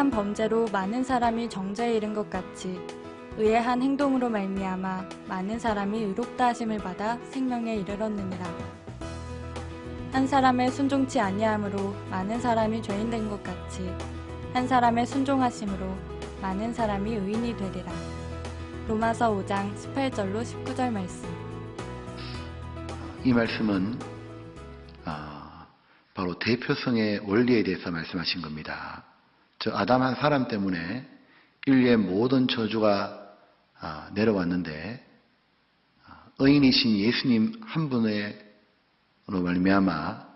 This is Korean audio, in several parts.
한 범죄로 많은 사람이 정죄에 이른 것 같이 의의 한 행동으로 말미암아 많은 사람이 의롭다 하심을 받아 생명에 이르렀느니라. 한 사람의 순종치 아니함으로 많은 사람이 죄인 된 것 같이 한 사람의 순종하심으로 많은 사람이 의인이 되리라. 로마서 5장 18절로 19절 말씀. 이 말씀은 아, 바로 대표성의 원리에 대해서 말씀하신 겁니다. 저 아담 한 사람 때문에 인류의 모든 저주가 아, 내려왔는데 아, 의인이신 예수님 한 분으로 말미암아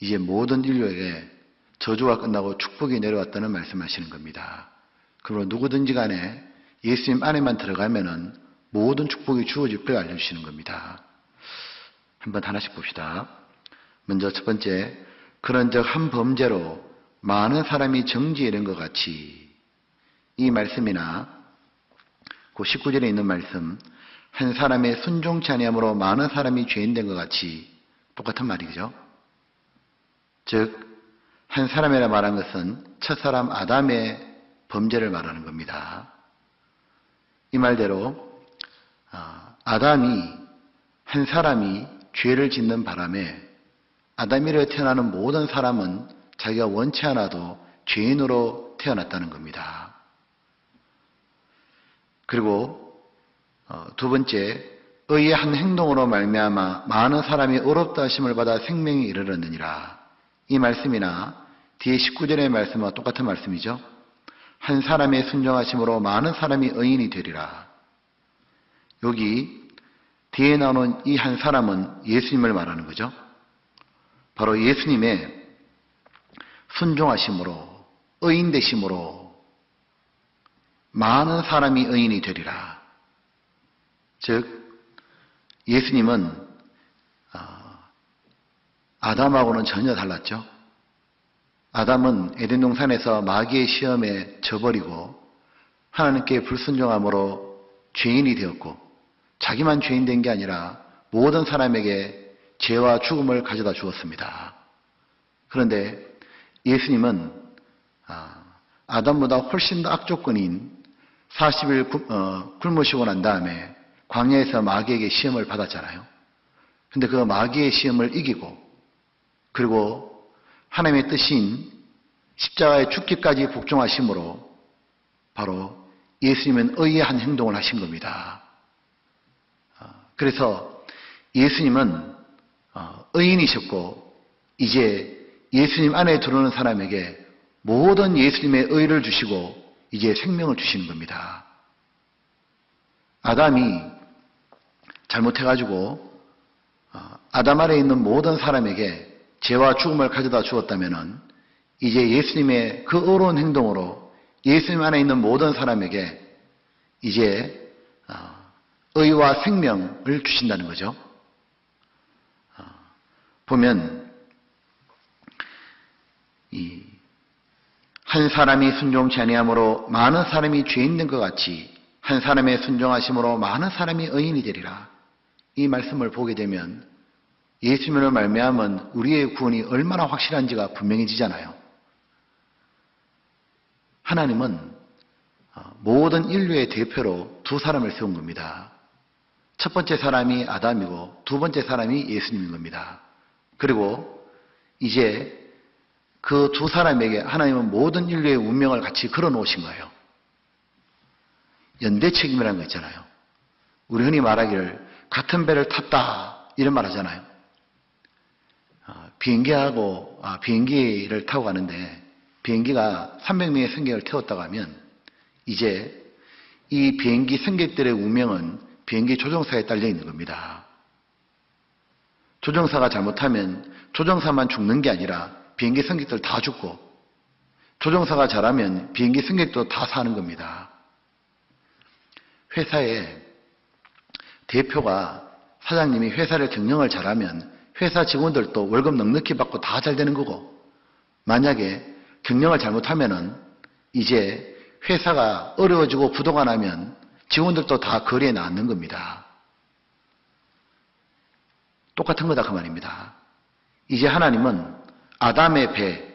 이제 모든 인류에게 저주가 끝나고 축복이 내려왔다는 말씀하시는 겁니다. 그러므로 누구든지 간에 예수님 안에만 들어가면은 모든 축복이 주어질 걸 알려주시는 겁니다. 한번 하나씩 봅시다. 먼저 첫 번째, 그런 적 한 범죄로 많은 사람이 이른 것 같이 이 말씀이나 그 19절에 있는 말씀, 한 사람의 순종치 아니함으로 많은 사람이 죄인 된 것 같이 똑같은 말이죠. 즉, 한 사람이라 말한 것은 첫 사람 아담의 범죄를 말하는 겁니다. 이 말대로 아, 아담이 한 사람이 죄를 짓는 바람에 아담이로 태어나는 모든 사람은 자기가 원치 않아도 죄인으로 태어났다는 겁니다. 그리고 어, 두 번째 의의 한 행동으로 말미암아 많은 사람이 의롭다 하심을 받아 생명이 이르렀느니라. 이 말씀이나 뒤에 19절의 말씀과 똑같은 말씀이죠. 한 사람의 순종하심으로 많은 사람이 의인이 되리라. 여기 뒤에 나오는 이 한 사람은 예수님을 말하는 거죠. 바로 예수님의 순종하심으로 의인 되심으로 많은 사람이 의인이 되리라. 즉 예수님은 어, 아담하고는 전혀 달랐죠. 아담은 에덴 동산에서 마귀의 시험에 져버리고 하나님께 불순종함으로 죄인이 되었고 자기만 죄인 된 게 아니라 모든 사람에게 죄와 죽음을 가져다 주었습니다. 그런데 예수님은 아, 아담보다 훨씬 더 악조건인 40일 어, 굶으시고 난 다음에 광야에서 마귀에게 시험을 받았잖아요. 근데 그 마귀의 시험을 이기고 그리고 하나님의 뜻인 십자가의 죽기까지 복종하심으로 바로 예수님은 의의 한 행동을 하신 겁니다. 어, 그래서 예수님은 어, 의인이셨고 이제 예수님 안에 들어오는 사람에게 모든 예수님의 의를 주시고 이제 생명을 주시는 겁니다. 아담이 잘못해가지고 어, 아담 아래 있는 모든 사람에게 죄와 죽음을 가져다 주었다면 이제 예수님의 그 어려운 행동으로 예수님 안에 있는 모든 사람에게 이제 어, 의와 생명을 주신다는 거죠. 어, 보면 이 한 사람이 순종치 아니함으로 많은 사람이 죄인 된것 같이 한 사람의 순종하심으로 많은 사람이 의인이 되리라. 이 말씀을 보게 되면 예수님을 말미암은 우리의 구원이 얼마나 확실한지가 분명해지잖아요. 하나님은 어, 모든 인류의 대표로 두 사람을 세운 겁니다. 첫 번째 사람이 아담이고 두 번째 사람이 예수님인 겁니다. 그리고 이제 그 두 사람에게 하나님은 모든 인류의 운명을 같이 걸어 놓으신 거예요. 연대 책임이라는 거 있잖아요. 우리 흔히 말하기를 같은 배를 탔다 이런 말 하잖아요. 어, 비행기하고 아, 비행기를 타고 가는데 비행기가 300명의 승객을 태웠다고 하면 이제 이 비행기 승객들의 운명은 비행기 조종사에 딸려 있는 겁니다. 조종사가 잘못하면 조종사만 죽는 게 아니라 비행기 승객들 다 죽고 조종사가 잘하면 비행기 승객도 다 사는 겁니다. 회사에 대표가 사장님이 회사를 경영을 잘하면 회사 직원들도 월급 넉넉히 받고 다 잘 되는 거고 만약에 경영을 잘못하면은 이제 회사가 어려워지고 부도가 나면 직원들도 다 거리에 나앉는 겁니다. 똑같은 거다 그 말입니다. 이제 하나님은 아담의 배,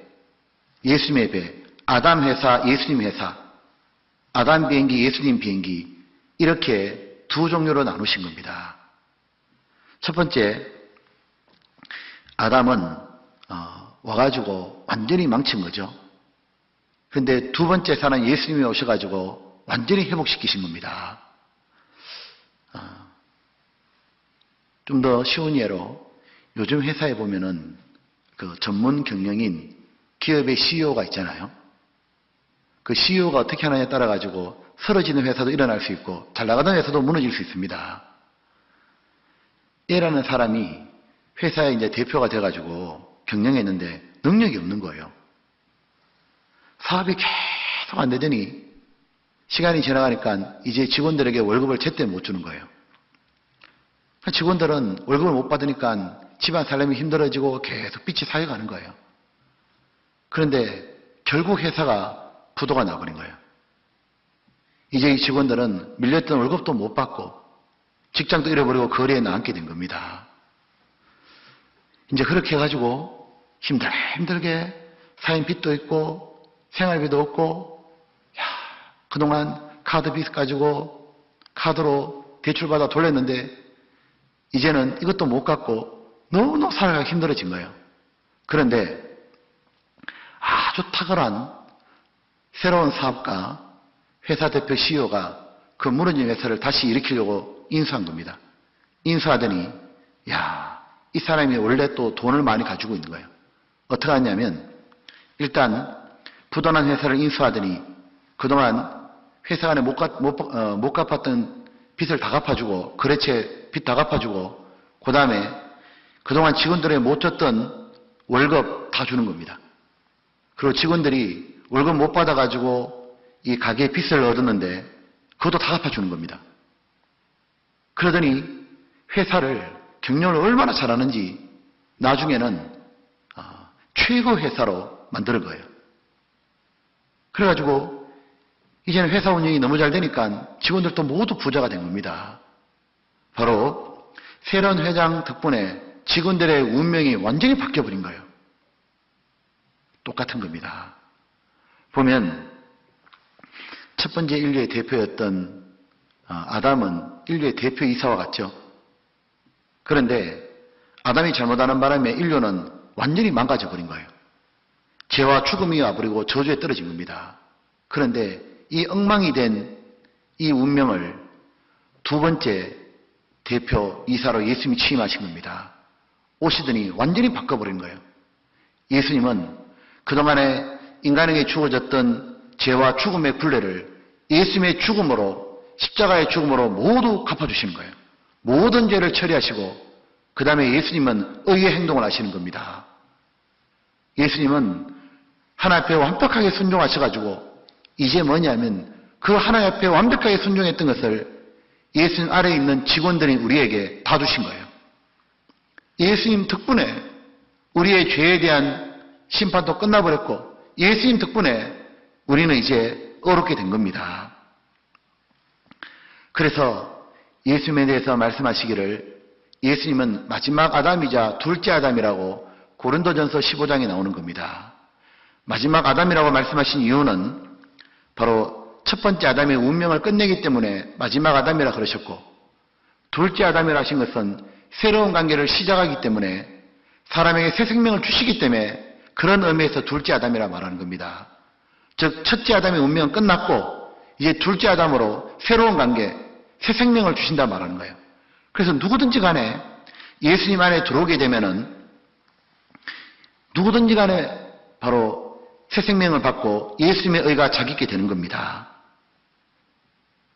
예수님의 배, 아담 회사, 예수님 회사, 아담 비행기, 예수님 비행기 이렇게 두 종류로 나누신 겁니다. 첫 번째, 아담은 어, 와가지고 완전히 망친 거죠. 근데 두 번째 사람 예수님이 오셔가지고 완전히 회복시키신 겁니다. 어, 좀더 쉬운 예로 요즘 회사에 보면은 그 전문 경영인 기업의 CEO가 있잖아요. 그 CEO가 어떻게 하느냐에 따라 가지고 쓰러지는 회사도 일어날 수 있고 잘 나가던 회사도 무너질 수 있습니다. 얘라는 사람이 회사에 이제 대표가 돼가지고 경영했는데 능력이 없는 거예요. 사업이 계속 안 되더니 시간이 지나가니까 이제 직원들에게 월급을 제때 못 주는 거예요. 직원들은 월급을 못 받으니까 집안 살림이 힘들어지고 계속 빚이 쌓여가는 거예요. 그런데 결국 회사가 부도가 나버린 거예요. 이제 이 직원들은 밀렸던 월급도 못 받고 직장도 잃어버리고 거리에 나앉게 된 겁니다. 이제 그렇게 해가지고 힘들게 힘들게 사인 빚도 있고 생활비도 없고 야 그동안 카드 빚 가지고 카드로 대출받아 돌렸는데 이제는 이것도 못 갚고 너무너무 살아가기 힘들어진 거예요. 그런데 아주 탁월한 새로운 사업가, 회사 대표 CEO가 그 무너진 회사를 다시 일으키려고 인수한 겁니다. 인수하더니 야, 이 사람이 원래 또 돈을 많이 가지고 있는 거예요. 어떻게 하냐면 일단 부도난 회사를 인수하더니 그동안 회사 안에 못, 갚, 못, 어, 못 갚았던 빚을 다 갚아주고 거래처 빚다 갚아주고 그 다음에 그동안 직원들의 못 줬던 월급 다 주는 겁니다. 그리고 직원들이 월급 못 받아가지고 이 가게에 빚을 얻었는데 그것도 다 갚아주는 겁니다. 그러더니 회사를 경영을 얼마나 잘하는지 나중에는 아, 최고 회사로 만드는 거예요. 그래가지고 이제는 회사 운영이 너무 잘 되니까 직원들도 모두 부자가 된 겁니다. 바로 새로운 회장 덕분에 직원들의 운명이 완전히 바뀌어버린 거예요. 똑같은 겁니다. 보면 첫 번째 인류의 대표였던 아, 아담은 인류의 대표 이사와 같죠. 그런데 아담이 잘못하는 바람에 인류는 완전히 망가져 버린 거예요. 죄와 죽음이 와버리고 저주에 떨어진 겁니다. 그런데 이 엉망이 된 이 운명을 두 번째 대표 이사로 예수님이 취임하신 겁니다. 오시더니 완전히 바꿔버린 거예요. 예수님은 그동안에 인간에게 주어졌던 죄와 죽음의 굴레를 예수님의 죽음으로 십자가의 죽음으로 모두 갚아주시는 거예요. 모든 죄를 처리하시고 그 다음에 예수님은 의의 행동을 하시는 겁니다. 예수님은 하나 앞에 완벽하게 순종하셔가지고 이제 뭐냐면 그 하나님 앞에 완벽하게 순종했던 것을 예수님 아래에 있는 직원들인 우리에게 다 주신 거예요. 예수님 덕분에 우리의 죄에 대한 심판도 끝나버렸고 예수님 덕분에 우리는 이제 어렵게 된 겁니다. 그래서 예수님에 대해서 말씀하시기를 예수님은 마지막 아담이자 둘째 아담이라고 고린도전서 15장에 나오는 겁니다. 마지막 아담이라고 말씀하신 이유는 바로 첫 번째 아담의 운명을 끝내기 때문에 마지막 아담이라 그러셨고 둘째 아담이라 하신 것은 새로운 관계를 시작하기 때문에 사람에게 새 생명을 주시기 때문에 그런 의미에서 둘째 아담이라 말하는 겁니다. 즉 첫째 아담의 운명은 끝났고 이제 둘째 아담으로 새로운 관계, 새 생명을 주신다 말하는 거예요. 그래서 누구든지 간에 예수님 안에 들어오게 되면은 누구든지 간에 바로 새 생명을 받고 예수님의 의가 자기게 되는 겁니다.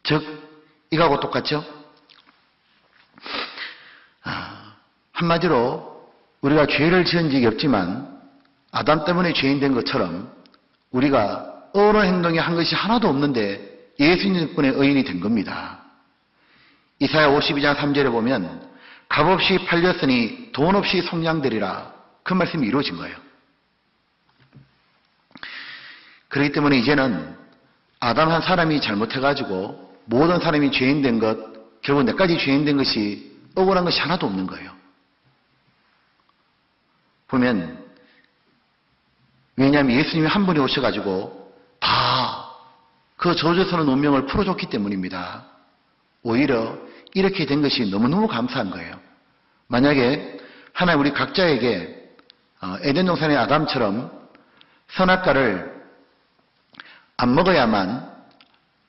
즉, 이거하고 똑같죠? 아, 한마디로 우리가 죄를 지은 적이 없지만 아담 때문에 죄인 된 것처럼 우리가 어느 행동에 한 것이 하나도 없는데 예수님 덕분에 의인이 된 겁니다. 이사야 52장 3절에 보면 값없이 팔렸으니 돈 없이 속량되리라 그 말씀이 이루어진 거예요. 그렇기 때문에 이제는 아담 한 사람이 잘못해가지고 모든 사람이 죄인 된 것, 결국 내까지 죄인 된 것이 억울한 것이 하나도 없는 거예요. 보면 왜냐하면 예수님이 한 분이 오셔가지고 다 그 저주에서는 운명을 풀어줬기 때문입니다. 오히려 이렇게 된 것이 너무너무 감사한 거예요. 만약에 하나님 우리 각자에게 어, 에덴 동산의 아담처럼 선악과를 안 먹어야만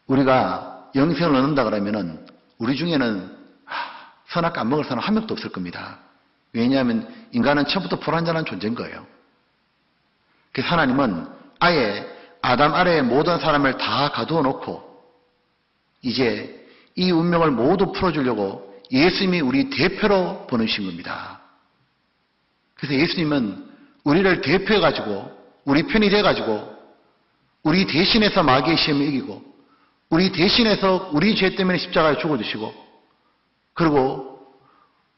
우리가 영생을 얻는다 그러면은 우리 중에는 하, 선악과 안 먹을 사람 한 명도 없을 겁니다. 왜냐하면 인간은 처음부터 불완전한 존재인 거예요. 그래서 하나님은 아예 아담 아래의 모든 사람을 다 가두어 놓고 이제 이 운명을 모두 풀어주려고 예수님이 우리 대표로 보내신 겁니다. 그래서 예수님은 우리를 대표해가지고 우리 편이 돼가지고 우리 대신해서 마귀의 시험을 이기고 우리 대신해서 우리 죄 때문에 십자가에 죽어주시고 그리고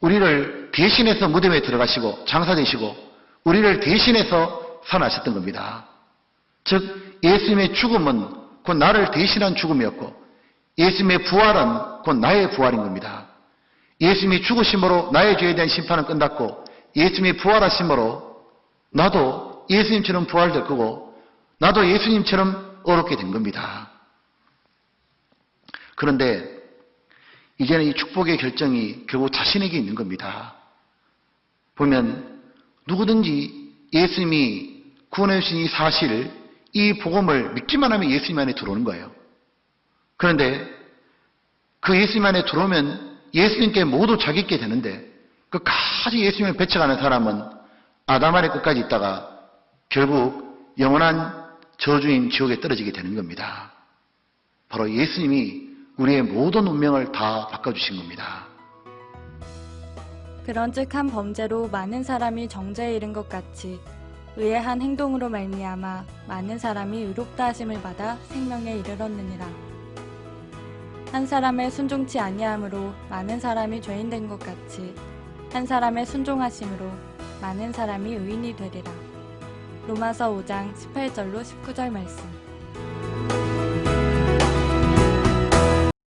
우리를 대신해서 무덤에 들어가시고 장사되시고 우리를 대신해서 살아나셨던 겁니다. 즉 예수님의 죽음은 곧 나를 대신한 죽음이었고 예수님의 부활은 곧 나의 부활인 겁니다. 예수님이 죽으심으로 나의 죄에 대한 심판은 끝났고 예수님이 부활하심으로 나도 예수님처럼 부활될 거고 나도 예수님처럼 어렵게 된 겁니다. 그런데 이제는 이 축복의 결정이 결국 자신에게 있는 겁니다. 보면 누구든지 예수님이 구원해 주신 이 사실, 이 복음을 믿기만 하면 예수님 안에 들어오는 거예요. 그런데 그 예수님 안에 들어오면 예수님께 모두 자기 있게 되는데 끝까지 예수님을 배척하는 사람은 아담 아래 끝까지 있다가 결국 영원한 저주인 지옥에 떨어지게 되는 겁니다. 바로 예수님이 우리의 모든 운명을 다 바꿔주신 겁니다. 그런즉 한 범죄로 많은 사람이 정죄에 이른 것 같이 의의 한 행동으로 말미암아 많은 사람이 의롭다 하심을 받아 생명에 이르렀느니라. 한 사람의 순종치 아니함으로 많은 사람이 죄인 된 것 같이 한 사람의 순종하심으로 많은 사람이 의인이 되리라. 로마서 5장 18절로 19절 말씀.